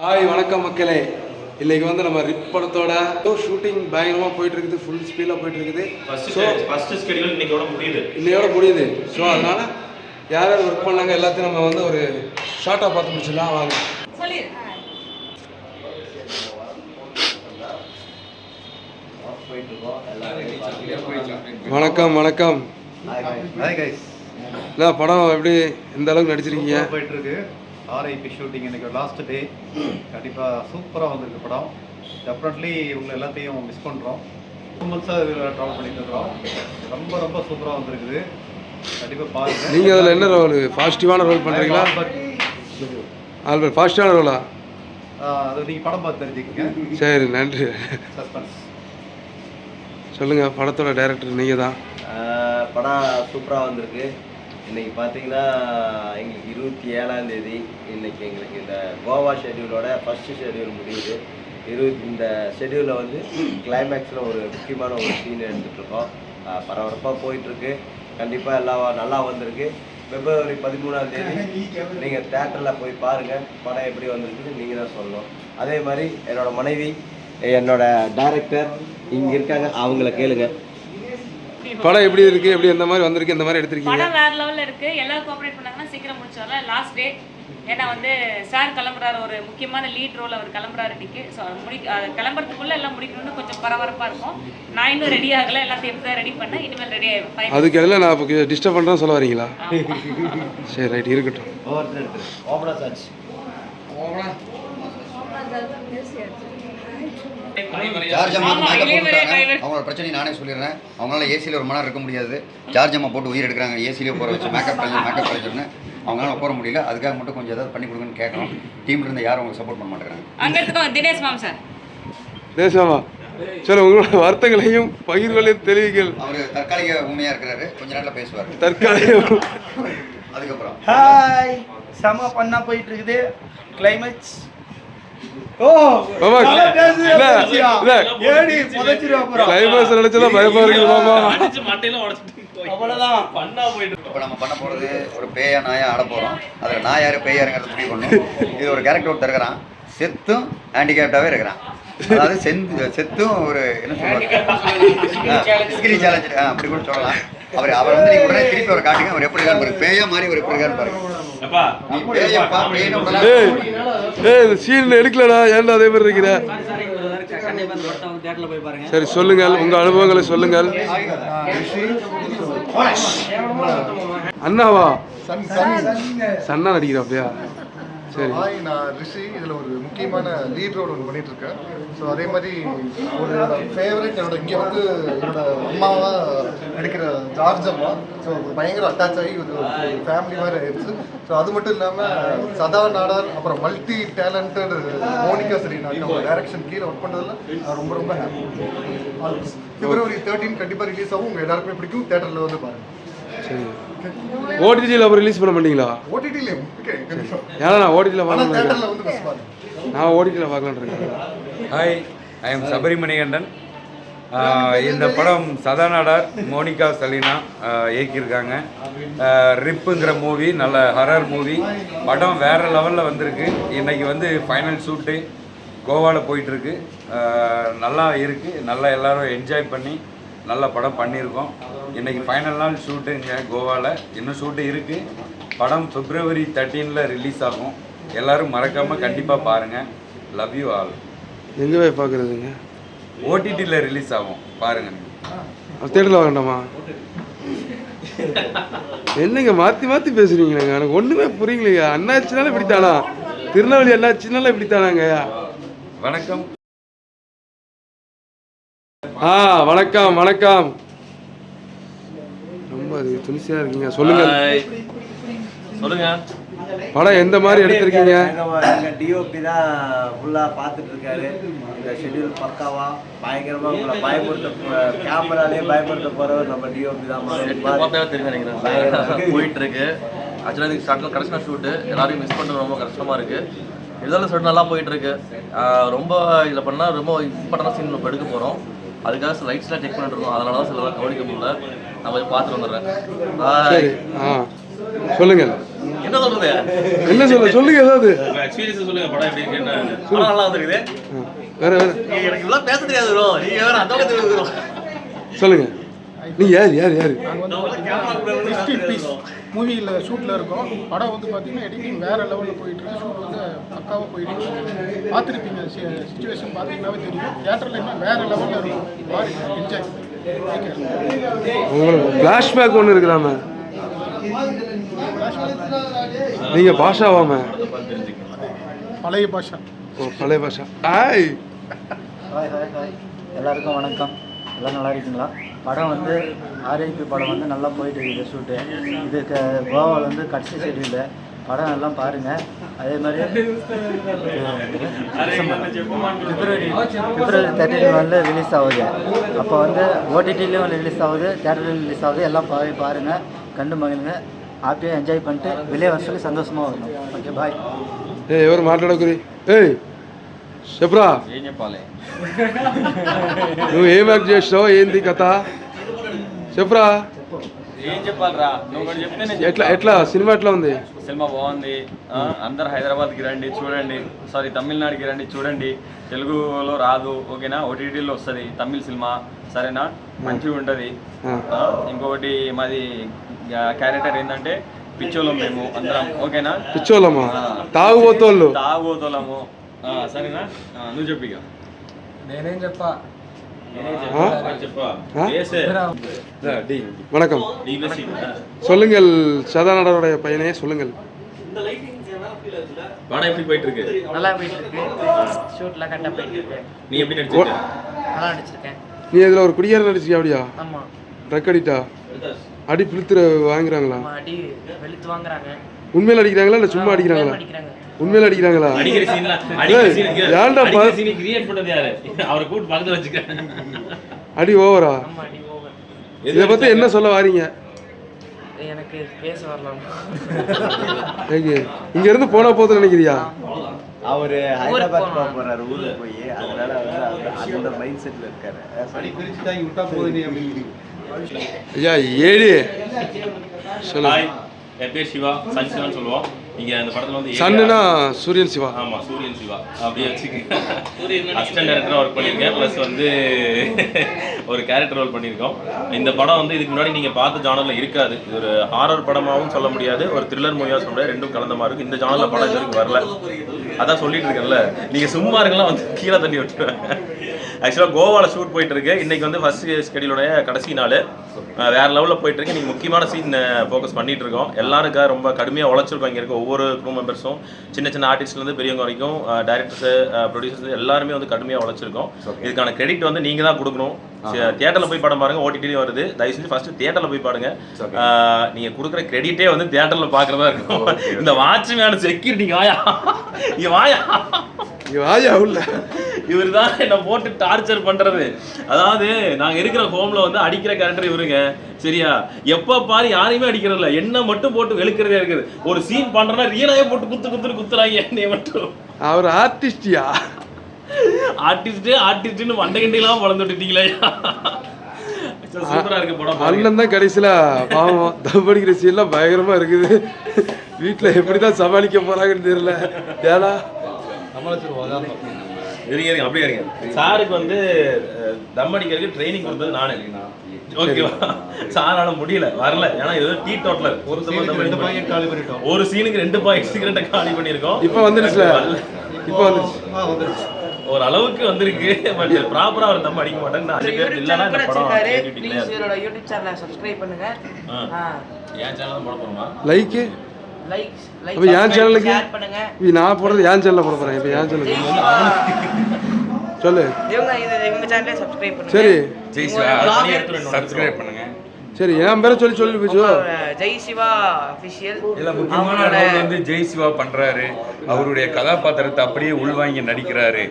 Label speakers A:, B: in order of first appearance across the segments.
A: Hi வணக்கம் மக்களே. இன்னைக்கு வந்து நம்ம ரிப் படத்தோட ஷூட்டிங் பயங்கரமாக போயிட்டு இருக்குது ஃபுல் ஸ்பீடில் போயிட்டு இருக்குது
B: ஃபர்ஸ்ட்
A: ஸோ
B: ஃபர்ஸ்ட் ஸ்கெடியூல் இன்னைக்கோட முடியுது.
A: இன்னையோட முடியுது. ஸோ அதனால யார் யார் ஒர்க் பண்ணாங்க எல்லாத்தையும் நம்ம வந்து ஒரு ஷார்ட்டாக பார்த்து முடிச்சிடலாம். வாங்க. வணக்கம் வணக்கம். படம் எப்படி எந்த அளவுக்கு நடிச்சிருக்கீங்க?
C: போயிட்டு இருக்கு ஆர்ஐபி ஷூட்டிங் இன்னைக்கு லாஸ்ட் டே கண்டிப்பாக சூப்பராக வந்திருக்கு படம். டெஃபினெட்லி இவங்க எல்லாத்தையும் மிஸ் பண்ணுறோம் டூ மந்த்ஸாக இதில் ட்ராவல் பண்ணிட்டு இருக்கிறோம். ரொம்ப ரொம்ப சூப்பராக வந்திருக்குது. கண்டிப்பாக பாருங்க.
A: நீங்கள் அதில் என்ன ரோல் பாசிட்டிவான ரோல் பண்ணுறீங்களா
C: பட்
A: ஆல்பர் பாசிட்டிவான ரோலா
C: அது நீங்கள் படம் பார்த்து தெரிஞ்சுக்கங்க.
A: சரி நன்றி.
C: சஸ்பென்ஸ்
A: சொல்லுங்கள் படத்தோட டைரக்டர் நீங்கள் தான்
D: படம் சூப்பராக வந்திருக்கு. இன்றைக்கி பார்த்தீங்கன்னா எங்களுக்கு இருபத்தி ஏழாம் தேதி எங்களுக்கு இந்த கோவா ஷெட்யூலோட ஃபஸ்ட்டு ஷெட்யூல் முடியுது. இருபத்தி இந்த ஷெட்யூலில் வந்து கிளைமேக்ஸில் ஒரு முக்கியமான ஒரு சீன் எடுத்துகிட்ருக்கோம் பரபரப்பாக போயிட்டுருக்கு. கண்டிப்பாக எல்லா நல்லா வந்திருக்கு. பிப்ரவரி பதிமூணாம் தேதி நீங்கள் தேட்டரில் போய் பாருங்கள் படம் எப்படி வந்திருக்குன்னு நீங்கள் தான் சொல்லணும். அதே மாதிரி என்னோடய மனைவி என்னோட டைரக்டர் இங்கே இருக்காங்க. அவங்கள கேளுங்கள்
A: படம் எப்படி இருக்கு எப்படி எந்த மாதிரி வந்திருக்கு இந்த மாதிரி எடுத்திருக்கீங்க
E: படம் வேற லெவல்ல இருக்கு எல்லாரும் கோஆபரேட் பண்ணாங்கன்னா சீக்கிரம் முடிச்சிடலாம் லாஸ்ட் டே ஏன்னா வந்து சார் கிளம்புறாரு ஒரு முக்கியமான லீட் ரோல் அவர் கிளம்புறாரு இன்னைக்கு ஸோ முடி அது கிளம்புறதுக்குள்ள எல்லாம் முடிக்கணும்னு கொஞ்சம் பரபரப்பா இருக்கும் நான் இன்னும் ரெடி ஆகல எல்லாத்தையும் இப்போ ரெடி பண்ணேன் இனிமேல் ரெடி ஆயிடும் Five
A: அதுக்கு எதில் நான் இப்போ டிஸ்டர்ப் பண்ணுறேன் சொல்ல வரீங்களா சரி ரைட் இருக்கட்டும்
D: ஒவ்வொருத்தர் எடுத்துரு ஓப்பனா சார்ஜ்
F: அம்மா. அவங்களோட பிரச்சனை நானே சொல்லிடுறேன். அவங்களால ஏசியில் ஒரு மணி நேரம் இருக்க முடியாது. ஜார்ஜ் அம்மா போட்டு உயிர் எடுக்கிறாங்க. ஏசிலே போகிற வச்சு மேக்கப் பண்ணி மேக்கப் பண்ணிச்சுன்னு அவங்களால போற முடியல. அதுக்காக மட்டும் கொஞ்சம் ஏதாவது பண்ணி கொடுங்கன்னு கேட்கணும் டீம்ல இருந்து யாரும் உங்களுக்கு சப்போர்ட் பண்ண மாட்டேங்கிறாங்க.
E: தினேஷ் மாம் சார்
A: உங்களோட வருத்தங்களையும் பகிர்வுகளையும் தெரிவிங்கள்
F: அவர் தற்காலிக உண்மையாக இருக்கிறாரு. கொஞ்ச நேரத்தில் பேசுவார்.
A: தற்காலிகம்
F: அதுக்கப்புறம்.
G: ஹாய் செம பண்ணா போயிட்டு இருக்குது. கிளைமேக்ஸ் ஓ
A: மாமா
G: நல்லா பேசுது,
A: இல்ல
G: பேசுறியா?
A: இல்ல.
G: ஏடி புதைச்சிருவா அப்புறம்
A: கிளைமேக்ஸ் நினைச்சதா பயமா இருக்கு மாமா.
G: அவ்வளவுதான்.
B: பண்ணா போயிட்டு
F: இப்போ நம்ம பண்ண போகிறது ஒரு பேயா நாயா ஆட போகிறோம் அதில் நான் யார் பேயாருங்கிறத முடிவு பண்ணணும். இது ஒரு கேரக்டர் ஒருத்தர் இருக்கிறான். செத்தும் ஹேண்டிகேப்டாகவே இருக்கிறான். அதாவது செந்து செத்தும் ஒரு என்ன சொல்லுவாங்க சேலஞ்சு ஆ அப்படி கூட சொல்லலாம். அவர் அவர் வந்து நீங்கள் உடனே திருப்பி அவர் காட்டுங்க. அவர் எப்படி இருக்காரு பாருங்க. பேயா மாதிரி அவர் எப்படி இருக்காரு பாருங்க.
A: சீன் எடுக்கலடா. ஏன்டா அதே மாதிரி இருக்கிற? சரி சொல்லுங்கள். உங்க அனுபவங்களை சொல்லுங்கள். அண்ணாவா? சன்னா நடிக்கிறாப்பியா சரி.
H: ஹாய் நான் ரிஷி. இதில் ஒரு முக்கியமான லீட் ரோல் ஒன்று பண்ணிட்டு இருக்கேன் ஸோ அதே மாதிரி ஒரு ஃபேவரட் என்னோட இங்கே வந்து என்னோட அம்மாவா நடிக்கிற ஜார்ஜ் அம்மா. ஸோ பயங்கர அட்டாச் ஆகி ஒரு ஃபேமிலி மாதிரி ஆயிடுச்சு. ஸோ அது மட்டும் இல்லாமல் சதா நாடார் அப்புறம் மல்டி டேலண்டட் மோனிகா சரினா அவங்க டைரக்ஷன் கீழே ஒர்க் பண்ணுறதுல நான் ரொம்ப ரொம்ப ஹாப்பி பிப்ரவரி தேர்ட்டீன் கண்டிப்பாக ரிலீஸ் ஆகும். உங்கள் எல்லாருக்குமே பிடிக்கும். தேட்டரில் வந்து பாருங்கள்
A: சரி. ஓடிடியில் அப்புறம் ரிலீஸ் பண்ண மாட்டீங்களா?
H: ஓடிடிலையும் ஓகே
A: ஏன்னா நான் ஓடிடியில்
H: பாருங்கள்
A: நான் ஓடிடியில் பார்க்கலான்னு இருக்கேன்.
I: ஹாய் ஐ எம் சபரிமணிகண்டன் இந்த படம் சதாநாடார் மோனிகா சலீனா ஆஹ் இயக்கியிருக்காங்க. ஆஹ் ரிப்புங்கிற மூவி நல்ல ஹரர் மூவி படம் வேற லெவலில் வந்திருக்கு. இன்னைக்கு வந்து ஃபைனல் ஷூட்டு கோவாவில் போயிட்டுருக்கு நல்லா இருக்குது நல்லா எல்லாரும் என்ஜாய் பண்ணி நல்ல படம் பண்ணியிருக்கோம். இன்னைக்கு ஃபைனல் நாள் ஷூட்டு இங்கே கோவாவில் இன்னும் ஷூட்டு இருக்குது படம் பிப்ரவரி தேர்ட்டீனில் ரிலீஸ் ஆகும். எல்லாரும் மறக்காமல் கண்டிப்பாக பாருங்கள் லவ் யூ ஆல்
A: எங்கே போய் பார்க்குறதுங்க
I: ஓடிடியில் ரிலீஸ் ஆகும். பாருங்க
A: தேட்டரில் வேண்டாமா என்னங்க மாற்றி மாற்றி பேசுறீங்களேங்க. எனக்கு ஒன்றுமே புரியலைங்க அண்ணாச்சினாலும் இப்படித்தானா? திருநெல்வேலி அண்ணாச்சினாலும் இப்படித்தானாங்க.
I: வணக்கம்.
A: ஆ வணக்கம் வணக்கம். ரொம்ப அது துணிசியாக இருக்கீங்க. சொல்லுங்க.
B: சொல்லுங்க.
A: படம் எந்த மாதிரி எடுத்திருக்கீங்க?
D: டிஓபி தான் ஃபுல்லாக பார்த்துட்டு இருக்காரு இந்த ஷெட்யூல் பக்காவா பயங்கரமாக உங்களை பயமுறுத்த கேமராலே பயமுறுத்த போகிறவர் நம்ம டிஓபி தான்.
J: தெரியும் நினைக்கிறேன் போயிட்டு இருக்கு ஆக்சுவலாக இதுக்கு ஸ்டார்ட்ல கடைசியான ஷூட்டு எல்லாரையும் மிஸ் பண்ணுறது ரொம்ப கஷ்டமா இருக்கு. இருந்தாலும் ஷூட் நல்லா போயிட்டு இருக்கு ஆஹ் ரொம்ப இதில் பண்ணால் ரொம்ப இம்பார்ட்டன்டான சீன் நம்ம எடுக்க போகிறோம் அதுக்காக சில லைட்ஸ்லாம் செக் பண்ணிட்டு இருக்கோம் அதனால தான் சில கவனிக்க முடியல. நான் போய் பார்த்துட்டு வந்துடுறேன்.
A: சொல்லுங்கள்
J: என்ன சொல்றது?
A: என்ன சொல்ல சொல்லுங்க ஏதாவது.
B: எக்ஸ்பீரியன்ஸ் சொல்லுங்க. படம் எப்படி இருக்குன்னு.
J: படம் நல்லா வந்திருக்குது.
A: வேற வேற.
J: எனக்கு இதெல்லாம் பேச தெரியாது bro. நீங்க வேற அந்த பக்கத்துல இருக்கிறோம்
A: சொல்லுங்க. நீ யார் யார் யார்?
G: மூவியில் ஷூட்டில் இருக்கோம். படம் வந்து பார்த்தீங்கன்னா எடிட்டிங் வேறு லெவலில் போயிட்டு இருக்கு. ஷூட் வந்து பக்காவாக இருக்கு பார்த்துருப்பீங்க சுச்சுவேஷன் பார்த்தீங்கன்னாவே தெரியும். தியேட்டரில் இன்னும் வேறு லெவலில் இருக்கும். பாருங்க என்ஜாய்
A: உங்களுக்கு ஃப்ளாஷ்பேக் ஒன்று இருக்குதாம நீங்க பாஷாவாம
G: பழைய பாஷா.
A: ஓ பழைய பாஷா. ஆய்
K: ஹாய் ஹாய் ஹாய் எல்லாருக்கும் வணக்கம். எல்லாம் நல்லா இருக்கீங்களா? படம் வந்து ஆர்ஐபி படம் வந்து நல்லா போயிட்டு இருக்குது ஷூட்டு இது க கோவாவில் வந்து கடைசி ஷெட்யூலு படம் எல்லாம் பாருங்கள் அதே மாதிரி பிப்ரவரி பிப்ரவரி தேர்ட்டின் வந்து ரிலீஸ் ஆகுது அப்போ வந்து ஓடிடிலையும் ரிலீஸ் ஆகுது தேட்டர்லையும் ரிலீஸ் ஆகுது எல்லாம் போய் பாருங்கள் கண்டு மகிழுங்க ஹாப்பியாக என்ஜாய் பண்ணிட்டு வெளியே வருஷத்துக்கு சந்தோஷமாக வரணும் ஓகே பாய்
A: ఏ ఎవరు మాట్లాడకురి ఏయ్ చెప్పురా
J: ఏం చెప్పాలి
A: నువ్వు ఏం యాక్ట్ చేసినావు ఏంది కథ చెప్పురా
J: ఏం నువ్వు చెప్తే
A: ఎట్లా ఎట్లా? సినిమా ఎట్లా ఉంది?
J: సినిమా బాగుంది. అందరు హైదరాబాద్కి రండి చూడండి. సారీ తమిళనాడుకి రండి చూడండి. తెలుగులో రాదు ఓకేనా? ఓటీటీలో వస్తుంది తమిళ సినిమా. సరేనా? మంచిగా ఉంటుంది. ఇంకొకటి మాది క్యారెక్టర్ ఏంటంటే పిచ్చోళ్ళం మేము అందరం ఓకేనా? పిచ్చోళ్ళము?
A: తాగుబోతోళ్ళు.
J: తాగుబోతోళ్ళము. సరేనా? నువ్వు చెప్పిగా
K: నేనేం చెప్పా?
A: வணக்கம். சொல்லுங்கள் சதானடருடைய பையனே சொல்லுங்கள்.
B: படம் எப்படி போயிட்டு இருக்கு
K: நல்லா போயிட்டு இருக்கு ஷூட்லாம் கரெக்டாக போயிட்டு இருக்கு
B: நீ எப்படி நடிச்சிருக்க?
K: நல்லா நடிச்சிருக்கேன்.
A: நீ இதில் ஒரு குடியார நடிச்சியா அப்படியா?
K: ஆமாம்
A: ட்ரக் அடிட்டா அடி பிழுத்துற வாங்குறாங்களா?
K: அடி வெளுத்து வாங்குறாங்க.
A: உண்மையில அடிக்கிறாங்களா இல்லை சும்மா அடிக்கிறாங்களா?
K: அடிக்கிறாங்க.
A: உண்மையில அடிக்கிறாங்களா?
B: அடிக்கிற சீன்ல அடிக்கிற சீன்
A: ஏன்டா
B: அடிக்கிற
A: பா-
B: சீன் கிரியேட் பண்ணது யாரு? அவரை கூட்டு பக்கத்துல வச்சுக்கிறேன்.
A: அடி ஓவரா
K: ஆமாம் அடி ஓவர்
A: இதை பத்தி என்ன சொல்ல வாரீங்க?
K: எனக்கு பேச வரலாம்?
A: ஏங்க இங்க இருந்து போனா போதும் நினைக்கிறியா?
D: அவர்
K: ஹைதராபாத் போக
D: போறாரு ஊருக்கு போய். அதனால வந்து அவர் அந்த மைண்ட் செட்ல இருக்காரு.
C: படி பிரிச்சு தாங்கி விட்டா போதும் நீ அப்படின்னு
A: ஐயா ஏழு சொல்லுங்க
B: ஹாய் என் பேர் சிவா சன் சிவான்னு சொல்லுவோம். இங்க அந்த படத்துல வந்து
A: சன்னுனா சூரியன் சிவா.
B: ஆமா சூரியன் சிவா. அப்படியே வச்சுக்க அசிஸ்டன்ட் டைரக்டர் ஒர்க் பண்ணியிருக்கேன். ப்ளஸ் வந்து ஒரு கேரக்டர் ரோல் பண்ணியிருக்கோம். இந்த படம் வந்து இதுக்கு முன்னாடி நீங்க பார்த்த ஜானர்ல இருக்காது. இது ஒரு ஹாரர் படமாவும் சொல்ல முடியாது. ஒரு த்ரில்லர் மூவியா சொல்ல முடியாது ரெண்டும் கலந்த மாதிரி இருக்கு. இந்த ஜானர்ல படம் இது வரைக்கும் வரல. அதான் சொல்லிட்டு இருக்கேன்ல. நீங்க சும்மா இருக்கலாம் வந்து கீழே தண்ணி விட்டுருவேன் ஆக்சுவலாக கோவாவில் ஷூட் போயிட்டு இருக்கு. இன்னைக்கு வந்து ஃபர்ஸ்ட் ஸ்கெடியூலுடைய கடைசி நாள். வேற லெவலில் போயிட்டு இருக்கு. இன்னைக்கு முக்கியமான சீன் ஃபோக்கஸ் பண்ணிட்டு இருக்கோம். எல்லாருக்கா ரொம்ப கடுமையாக உழைச்சிருக்கோம் இங்கே இருக்க ஒவ்வொரு க்ரூ மெம்பர்ஸும் சின்ன சின்ன ஆர்டிஸ்ட்லேருந்து பெரியவங்க வரைக்கும் டேரக்டர்ஸ் ப்ரொடியூசர்ஸ் எல்லாருமே வந்து கடுமையாக உழைச்சிருக்கோம். இதுக்கான கிரெடிட் வந்து நீங்கள் தான் கொடுக்கணும். தியேட்டரில் போய் படம் பாருங்க ஓடிடிலையும் வருது. தயவு செஞ்சு ஃபர்ஸ்ட் தியேட்டரில் போய் பாருங்க. நீங்க கொடுக்குற கிரெடிட்டே வந்து தியேட்டரில் பார்க்குறதா இருக்கும். இந்த வாட்ச்மேன் செக்யூரிட்டி வாயா? இங்க வாயா?
A: வாயா உள்ள?
B: இவர் தான் என்ன போட்டு டார்ச்சர் பண்றது. அதாவது நாங்க இருக்கிற ஹோம்ல வந்து அடிக்கிற கேரக்டர் இவருங்க. சரியா? எப்ப பாரு யாரையுமே அடிக்கிறதில்ல. என்ன மட்டும் போட்டு வெளுக்கிறதே இருக்குது. ஒரு சீன் பண்றேன்னா ரியலாவே போட்டு குத்து குத்துன்னு குத்துறாங்க என்னைய மட்டும்.
A: அவர் ஆர்டிஸ்டியா
B: ஆர்டிஸ்ட் ஆர்டிஸ்ட்னு மண்டை கண்டிலாம் வளர்ந்து விட்டுட்டீங்களே. சூப்பரா இருக்கு படம்.
A: அண்ணன் தான் கடைசியில பாவம் தம் அடிக்கிற சீன்லாம் பயங்கரமா இருக்குது. வீட்டுல எப்படிதான் சமாளிக்க போறாங்கன்னு தெரியல. ஏடா
B: இருங்க இருங்க அப்படியே இருங்க. சாருக்கு வந்து தம் அடிக்கிறதுக்கு ட்ரைனிங் கொடுத்தது நானு. ஓகேவா? சாரால முடியல வரல. ஏன்னா இது டீ டோட்டலர் ஒரு
C: சீனுக்கு ரெண்டு பாக்கெட் காலி பண்ணிட்டோம்.
B: ஒரு சீனுக்கு ரெண்டு பாக்கெட் சிகரெட்டை காலி பண்ணியிருக்கோம்.
A: இப்ப வந்துருச்சுல. இப்ப வந்துருச்சு.
B: ஒரு அளவுக்கு வந்திருக்கு பட் ப்ராப்பரா அவர் தம் அடிக்க மாட்டேன்னு அஞ்சு பேர் இல்லைன்னா இந்த படம்
K: ப்ளீஸ். இவரோட யூடியூப் சேனலை சப்ஸ்கிரைப் பண்ணுங்க.
B: ஆ. என் சேனல் போட போறோமா?
A: லைக்கு
K: லைக்
A: அப்ப என் சேனலுக்கு?
K: ஷேர் பண்ணுங்க.
A: இப்ப நான் போடுறது என் சேனல்ல போட போறேன். இப்ப என் சேனலுக்கு. சொல்லு.
K: இவங்க இது இவங்க சேனலே சப்ஸ்கிரைப் பண்ணுங்க.
A: சரி.
I: ஜெய்
B: தனியா எடுத்துட்டு
I: சிவா
B: வரணும்.
I: சப்ஸ்கிரைப் பண்ணுங்க
A: சரி என் பேரை சொல்லி சொல்லி போச்சு
K: ஜெய் சிவா அஃபிஷியல்
I: இதுல முக்கியமான ரோல் வந்து ஜெய் சிவா பண்றாரு. அவருடைய கதாபாத்திரத்தை அப்படியே உள்வாங்கி நடிக்கிறாரு.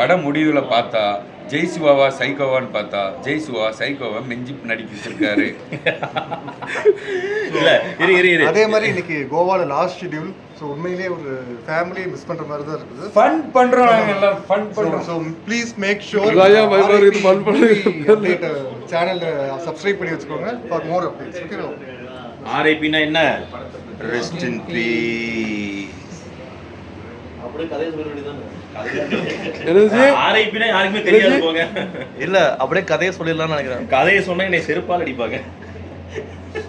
I: படம் முடிவுல பார்த்தா ஜெய் சிவாவா சைக்கோவான்னு பார்த்தா ஜெய் சிவா சைக்கோவா மெஞ்சி நடிக்க வச்சிருக்காரு
B: இல்ல இரு இரு இரு.
H: அதே மாதிரி இன்னைக்கு கோவால லாஸ்ட் ஷெட்யூல் ஸோ உண்மையிலேயே ஒரு ஃபேமிலியை மிஸ் பண்ற மாதிரி தான் இருக்குது.
I: ஃபன் பண்றோம் நாங்க எல்லாம் ஃபன் பண்றோம்.
H: ஸோ ப்ளீஸ் மேக் ஷோர்
A: இதாயா பயமா இருக்குது, fun பண்ணுங்க.
H: சேனலை சப்ஸ்கிரைப் பண்ணி வச்சுக்கோங்க ஃபார் மோர் அப்டேட்ஸ் ஓகே
B: ஆர்ஐபினா என்ன?
F: ரெஸ்ட் இன் பீஸ்
J: அப்படியே கதையை சொல்ல வேண்டியதானே
A: என்னது?
B: ஆர்ஐபினா யாருக்குமே தெரியாது போங்க.
J: இல்ல அப்படியே கதையை சொல்லிடலாம்னு நினைக்கிறேன்.
B: கதையை சொன்னா என்னை செருப்பால் அடிப்பாங்க.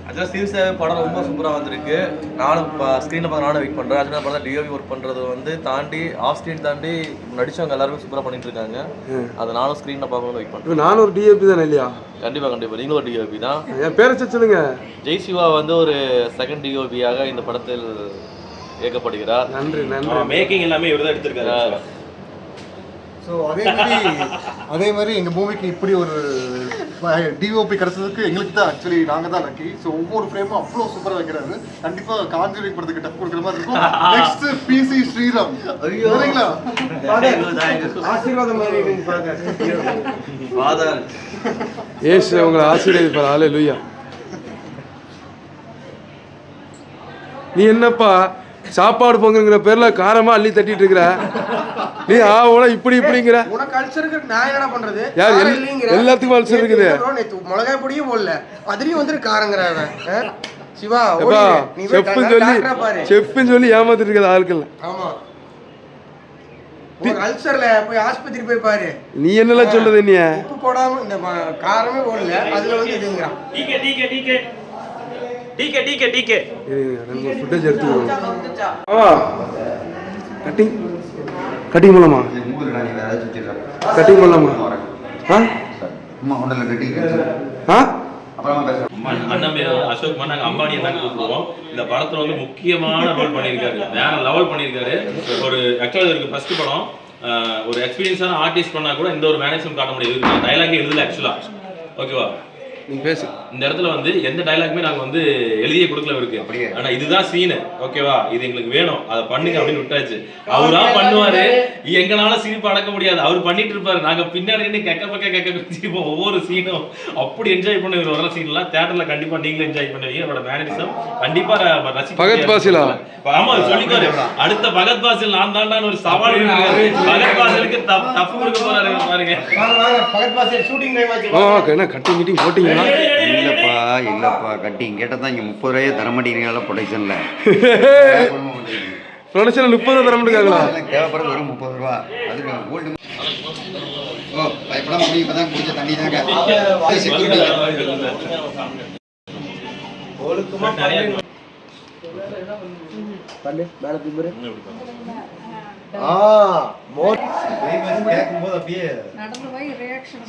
J: ஆக்சுவலாக சீரியஸாக படம் ரொம்ப சூப்பராக வந்திருக்கு. நானும் இப்போ ஸ்க்ரீனில் பார்க்க நானும் வெயிட் பண்ணுறேன் ஆக்சுவலாக படம் டிஓவி ஒர்க் பண்ணுறது வந்து தாண்டி ஆஃப் ஸ்க்ரீன் தாண்டி நடிச்சவங்க எல்லாருமே சூப்பராக பண்ணிட்டு இருக்காங்க. அதை நானும் ஸ்க்ரீனில் பார்க்கணும்னு வெயிட் பண்ணுறேன்
A: நானும் ஒரு டிஏபி தானே இல்லையா?
J: கண்டிப்பாக கண்டிப்பாக நீங்களும் ஒரு டிஓபி தான்.
A: என் பேரை சொல்லுங்க.
J: ஜெய் சிவா வந்து ஒரு செகண்ட் டிஓபியாக இந்த படத்தில் இயக்கப்படுகிறார்.
A: நன்றி நன்றி.
B: மேக்கிங் எல்லாமே இவர் தான் எடுத்திருக்காரு
H: ஸோ அதே மாதிரி அதே மாதிரி எங்கள் மூவிக்கு இப்படி ஒரு டிஓபி கிடைச்சதுக்கு எங்களுக்கு தான் ஆக்சுவலி நாங்கள் தான் லக்கி ஸோ ஒவ்வொரு ஃப்ரேமும் அவ்வளோ சூப்பராக வைக்கிறாரு. கண்டிப்பாக காஞ்சூரிங் படத்துக்கு டஃப் கொடுக்குற மாதிரி இருக்கும். நெக்ஸ்ட் பிசி ஸ்ரீராம் சரிங்களா?
K: ஆசீர்வாதம்
A: ஏசு உங்களை ஆசீர்வதிப்பார். ஆலே லூயா நீ என்னப்பா சாப்பாடு பொங்குங்கிற பேர்ல காரமா அள்ளி தட்டிட்டு இருக்கிற? நீ ஆ ஓட இப்படி இப்படிங்கிற?
L: உனக்கு அல்சர் இருக்கு நான் என்னடா பண்றது?
A: யார். எல்லாத்துக்கும் அல்சர் இருக்குது.
L: என்ன நேத்து மிளகாய் பொடியும் போடல. அதுலயும் வந்து காரங்கிற அவன் ஆ? சிவா
A: செப்புன்னு சொல்லி
L: பாரு.
A: செப்புன்னு சொல்லி ஏமாத்திட்டு இருக்கிற ஆட்கள்.
L: ஆமா. அல்சர்ல போய் ஆஸ்பத்திரி போய் பாரு.
A: நீ என்னெல்லாம் சொல்றது நீ
L: உப்பு போடாம இந்த ம- காரமே போடல. அதுல வந்து இதுங்கிறான்.
B: TK TK TK TK TK TK
A: ரெண்டு ஃபுட்டேஜ் எடுத்துக்கோங்க ஆமா கட்டிங் கட்டிங்
F: சுத்திடுறா
A: கட்டிங் பண்ணலாமா ஆ?
F: அம்மா ஹோட்டலில் கட்டி
A: ஆ?
B: அசோக் குமார் நாங்கள் அம்பானி கூப்பிடுவோம். இந்த படத்துல வந்து முக்கியமான ரோல் பண்ணியிருக்காரு. வேற லெவல் பண்ணியிருக்காரு. ஒரு ஆக்சுவலாக இவருக்கு ஃபர்ஸ்ட் படம் ஒரு எக்ஸ்பீரியன்ஸான ஆர்டிஸ்ட் பண்ணா கூட இந்த ஒரு மேனேஜ்மெண்ட் காட்ட முடியாது. டைலாகே எழுதல ஆக்சுவலாக ஓகேவா
A: பேசு.
B: இந்த இடத்துல வந்து எந்த டைலாக்குமே நாங்க வந்து எழுதியே கொடுக்கல இவருக்கு.
F: அப்படியே.
B: ஆனா இதுதான் சீனு ஓகேவா இது எங்களுக்கு வேணும். அதை பண்ணுங்க அப்படின்னு விட்டாச்சு. அவரா பண்ணுவாரு. எங்களால சிரிப்பு அடக்க முடியாது. அவர் பண்ணிட்டு இருப்பாரு. நாங்க பின்னாடி நின்னு கெக்க பக்க கெக்க சிரிப்போம். ஒவ்வொரு சீனும் அப்படி என்ஜாய் பண்ண இவர் வர சீன்லாம் தியேட்டர்ல கண்டிப்பா நீங்களும் என்ஜாய் பண்ணுவீங்க. அவரோட மேனரிசம் கண்டிப்பா ரசிக்க
A: பகத் பாசிலா?
B: ஆமா சொல்லிக்காரு அடுத்த பகத் பாசில் நான் தாண்டான்னு ஒரு சவால் பகத் பாசிலுக்கு தப்பு கொடுக்க போறாரு பாருங்க.
L: பக்கத்து பாசல் ஷூட்டிங் டைம் ஆச்சு.
A: ஓகே. என்ன கட்டிங் கிட்டிங் போட்டிங்களா?
F: இல்லைப்பா இல்லைப்பா கட்டி. கேட்டால் தான் இங்கே முப்பது ரூபாயே தர மாட்டேங்கிறீங்களா ப்ரொடக்ஷனில்
A: ப்ரொடக்ஷன் முப்பது தர மாட்டேங்காங்களா
F: தேவைப்படுறது வெறும் முப்பது ரூபா. அதுக்கு கோல்டு ஓ பயப்படாம முடியும் இப்போ தான் குடிச்ச தண்ணி தாங்க. செக்யூரிட்டி
B: நிறைய
K: பண்ணு. மேலே திம்புரு
E: நடந்து போய் ரியாக்ஷன்